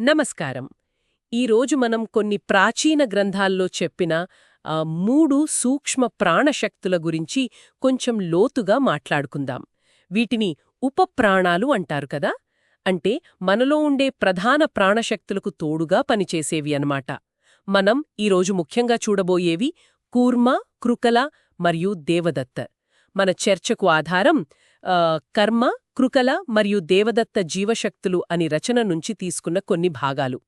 నమస్కారం. ఈరోజు మనం కొన్ని ప్రాచీన గ్రంథాల్లో చెప్పిన మూడు సూక్ష్మ ప్రాణశక్తుల గురించి కొంచెం లోతుగా మాట్లాడుకుందాం. వీటిని ఉపప్రాణాలు అంటారు కదా? అంటే మనలో ఉండే ప్రధాన ప్రాణశక్తులకు తోడుగా పనిచేసేవి అన్నమాట. మనం ఈరోజు ముఖ్యంగా చూడబోయేవి కూర్మ కృకల మరియు దేవదత్త. మన చర్చకు ఆధారం కర్మ కృకల మరియు దేవదత్త జీవశక్తులు అని రచన నుంచి తీసుకున్న కొన్ని భాగాలు.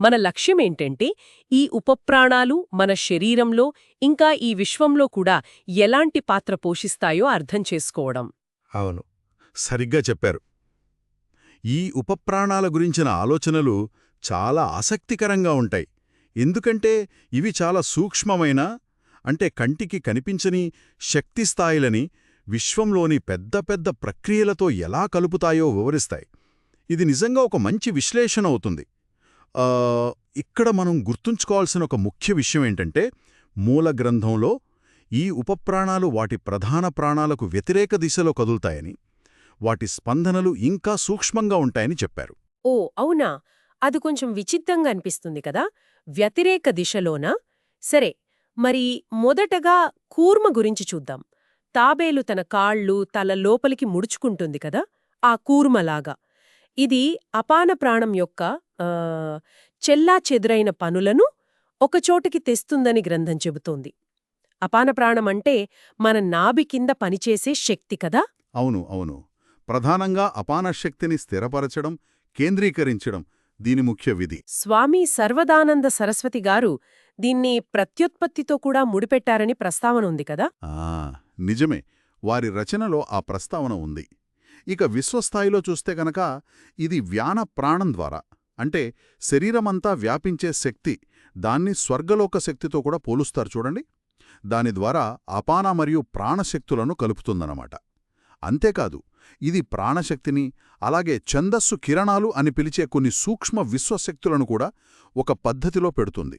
మన లక్ష్యమేంటంటే ఈ ఉపప్రాణాలు మన శరీరంలో ఇంకా ఈ విశ్వంలో కూడా ఎలాంటి పాత్ర పోషిస్తాయో అర్థం చేసుకోవడం. అవును. సరిగ్గా చెప్పారు. ఈ ఉపప్రాణాల గురించిన ఆలోచనలు చాలా ఆసక్తికరంగా ఉంటాయి. ఎందుకంటే ఇవి చాలా సూక్ష్మమైన అంటే కంటికి కనిపించని శక్తి స్థాయిలని విశ్వంలోని పెద్ద పెద్ద ప్రక్రియలతో ఎలా కలుపుతాయో వివరిస్తాయి. ఇది నిజంగా ఒక మంచి విశ్లేషణ అవుతుంది. ఇక్కడ మనం గుర్తుంచుకోవాల్సిన ఒక ముఖ్య విషయం ఏంటంటే మూల గ్రంథంలో ఈ ఉపప్రాణాలు వాటి ప్రధాన ప్రాణాలకు వ్యతిరేక దిశలో కదులుతాయని వాటి స్పందనలు ఇంకా సూక్ష్మంగా ఉంటాయని చెప్పారు. ఓ అవునా? అది కొంచెం విచిత్రంగా అనిపిస్తుంది కదా? వ్యతిరేక దిశలోనా? సరే మరి మొదటగా కూర్మ గురించి చూద్దాం. తాబేలు తన కాళ్ళు తల లోపలికి ముడుచుకుంటుంది కదా ఆ కూర్మలాగా. ఇది అపాన ప్రాణం యొక్క చెల్లా చెదురైన పనులను ఒకచోటికి తెస్తుందని గ్రంథం చెబుతోంది. అపాన ప్రాణం అంటే మన నాభి కింద పనిచేసే శక్తి కదా? అవును అవును. ప్రధానంగా అపాన శక్తిని స్థిరపరచడం కేంద్రీకరించడం దీని ముఖ్య విధి. స్వామి సర్వదానంద సరస్వతి గారు దీన్ని ప్రత్యుత్పత్తితో కూడా ముడిపెట్టారని ప్రస్తావన ఉంది కదా? నిజమే వారి రచనలో ఆ ప్రస్తావన ఉంది. ఇక విశ్వస్థాయిలో చూస్తే గనక ఇది వ్యాన ప్రాణం ద్వారా అంటే శరీరమంతా వ్యాపించే శక్తి దాన్ని స్వర్గలోక శక్తితో కూడా పోలుస్తారు చూడండి. దాని ద్వారా అపాన మరియు ప్రాణశక్తులను కలుపుతుందన్నమాట. అంతేకాదు ఇది ప్రాణశక్తిని అలాగే ఛందస్సు కిరణాలు అని పిలిచే కొన్ని సూక్ష్మ విశ్వశక్తులను కూడా ఒక పద్ధతిలో పెడుతుంది.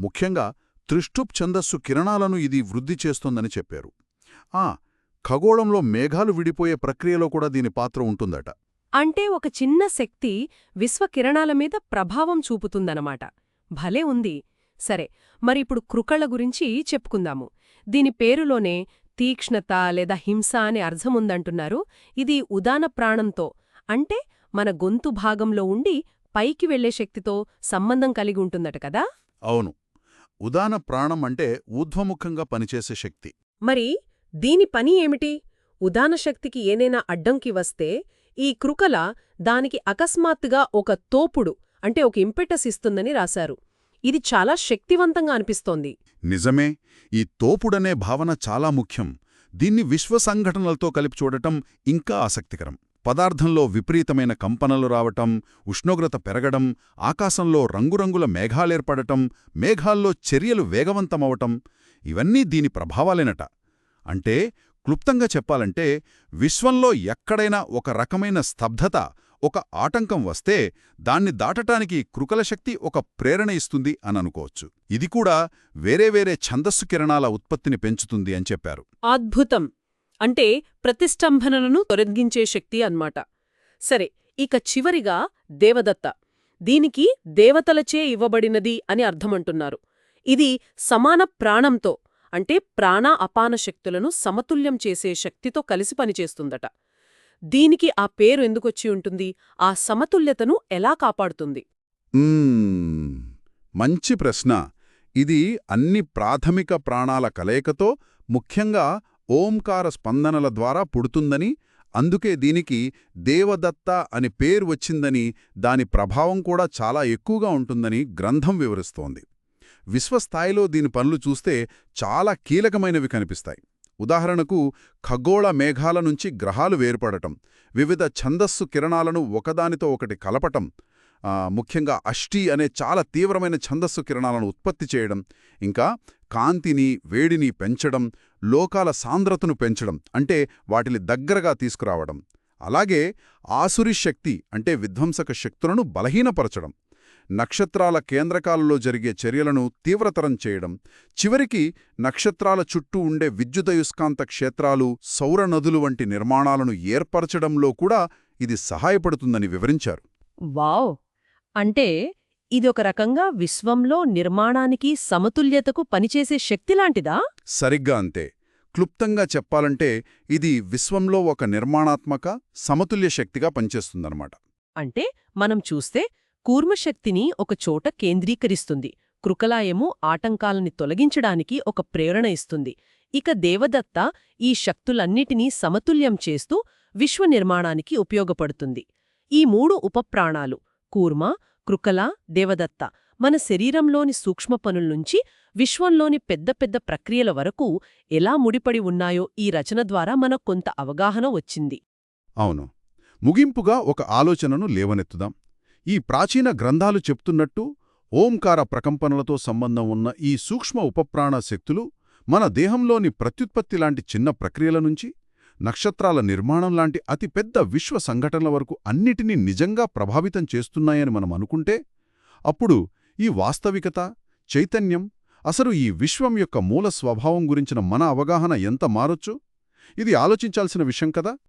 ముఖ్యంగా త్రిష్టుప్ ఛందస్సు కిరణాలను ఇది వృద్ధి చేస్తుందని చెప్పారు. ఆ ఖగోళంలో మేఘాలు విడిపోయే ప్రక్రియలో కూడా దీని పాత్ర ఉంటుందట. అంటే ఒక చిన్న శక్తి విశ్వకిరణాల మీద ప్రభావం చూపుతుందనమాట భలే ఉంది. సరే మరిప్పుడు కృకళ్ళ గురించి చెప్పుకుందాము. దీని పేరులోనే తీక్ష్ణత లేదా హింస అనే అర్థముందంటున్నారు. ఇది ఉదాన ప్రాణంతో అంటే మన గొంతు భాగంలో ఉండి పైకి వెళ్ళే శక్తితో సంబంధం కలిగి ఉంటుందట కదా? అవును. ఉదాన ప్రాణం అంటే ఊర్ధ్వముఖంగా పనిచేసే శక్తి. మరి దీని పని ఏమిటి? ఉదానశక్తికి ఏనైనా అడ్డంకి వస్తే ఈ కృకల దానికి అకస్మాత్తుగా ఒక తోపుడు అంటే ఒక ఇంపెటస్ ఇస్తుందని రాశారు. ఇది చాలా శక్తివంతంగా అనిపిస్తోంది. నిజమే ఈ తోపుడనే భావన చాలా ముఖ్యం. దీన్ని విశ్వ సంఘటనలతో కలిపి చూడటం ఇంకా ఆసక్తికరం. పదార్థంలో విపరీతమైన కంపనలు రావటం ఉష్ణోగ్రత పెరగడం ఆకాశంలో రంగురంగుల మేఘాలేర్పడటం మేఘాల్లో చర్యలు వేగవంతమవటం ఇవన్నీ దీని ప్రభావాలేనట. అంటే క్లుప్తంగా చెప్పాలంటే విశ్వంలో ఎక్కడైనా ఒక రకమైన స్తబ్దత ఒక ఆటంకం వస్తే దాన్ని దాటటానికి కృకల శక్తి ఒక ప్రేరణ ఇస్తుంది అని అనుకోవచ్చు. ఇది కూడా వేరే వేరే ఛందస్సు కిరణాల ఉత్పత్తిని పెంచుతుంది అని చెప్పారు. అద్భుతం! అంటే ప్రతిష్టంభనను తొలగించే శక్తి అన్మాట సరే ఇక చివరిగా దేవదత్త. దీనికి దేవతలచే ఇవ్వబడినది అని అర్థమంటున్నారు. ఇది సమాన ప్రాణంతో అంటే ప్రాణ అపాన శక్తులను సమతుల్యం చేసే శక్తితో కలిసి పనిచేస్తుందట. దీనికి ఆ పేరు ఎందుకొచ్చి ఉంటుంది? ఆ సమతుల్యతను ఎలా కాపాడుతుంది? మంచి ప్రశ్న. ఇది అన్ని ప్రాథమిక ప్రాణాల కలయికతో ముఖ్యంగా ఓంకార స్పందనల ద్వారా పుడుతుందని అందుకే దీనికి దేవదత్త అని పేరు వచ్చిందని దాని ప్రభావం కూడా చాలా ఎక్కువగా ఉంటుందని గ్రంథం వివరిస్తోంది. విశ్వస్థాయిలో దీని పనులు చూస్తే చాలా కీలకమైనవి కనిపిస్తాయి. ఉదాహరణకు ఖగోళ మేఘాల నుంచి గ్రహాలు వేర్పడటం వివిధ ఛందస్సు కిరణాలను ఒకదానితో ఒకటి కలపటం ముఖ్యంగా అష్టి అనే చాలా తీవ్రమైన ఛందస్సు కిరణాలను ఉత్పత్తి చేయడం ఇంకా కాంతిని వేడిని పెంచడం లోకాల సాంద్రతను పెంచడం అంటే వాటిని దగ్గరగా తీసుకురావడం. అలాగే ఆసురి శక్తి అంటే విధ్వంసక శక్తులను బలహీనపరచడం. నక్షత్రాల కేంద్రకాలలో జరిగే చర్యలను తీవ్రతరం చేయడం చివరికి నక్షత్రాల చుట్టూ ఉండే విద్యుదయుస్కాంత క్షేత్రాలు సౌర నదులు వంటి నిర్మాణాలను ఏర్పరచడంలో కూడా ఇది సహాయపడుతుందని వివరించారు. వావ్! అంటే ఇది ఒక రకంగా విశ్వంలో నిర్మాణానికి సమతుల్యతకు పనిచేసే శక్తిలాంటిదా సరిగ్గా అంతే. క్లుప్తంగా చెప్పాలంటే ఇది విశ్వంలో ఒక నిర్మాణాత్మక సమతుల్య శక్తిగా పనిచేస్తుందన్నమాట. అంటే మనం చూస్తే కూర్మశక్తిని ఒకచోట కేంద్రీకరిస్తుంది. కృకలాయము ఆటంకాలని తొలగించడానికి ఒక ప్రేరణ ఇస్తుంది. ఇక దేవదత్త ఈ శక్తులన్నిటినీ సమతుల్యం చేస్తూ విశ్వనిర్మాణానికి ఉపయోగపడుతుంది. ఈ మూడు ఉపప్రాణాలు కూర్మ కృకల దేవదత్త మన శరీరంలోని సూక్ష్మ పనుల్నుంచి విశ్వంలోని పెద్ద పెద్ద ప్రక్రియల వరకు ఎలా ముడిపడి ఉన్నాయో ఈ రచన ద్వారా మనకు కొంత అవగాహన వచ్చింది. అవును. ముగింపుగా ఒక ఆలోచనను లేవనెత్తుదాం. ఈ ప్రాచీన గ్రంథాలు చెప్తున్నట్టు ఓంకార ప్రకంపనలతో సంబంధం ఉన్న ఈ సూక్ష్మ ఉపప్రాణ శక్తులు మన దేహంలోని ప్రత్యుత్పత్తి లాంటి చిన్న ప్రక్రియల నుంచి నక్షత్రాల నిర్మాణం లాంటి అతిపెద్ద విశ్వ సంఘటనల వరకు అన్నిటినీ నిజంగా ప్రభావితం చేస్తున్నాయని మనం అనుకుంటే అప్పుడు ఈ వాస్తవికత చైతన్యం అసలు ఈ విశ్వం యొక్క మూల స్వభావం గురించిన మన అవగాహన ఎంత మారొచ్చు? ఇది ఆలోచించాల్సిన విషయం కదా!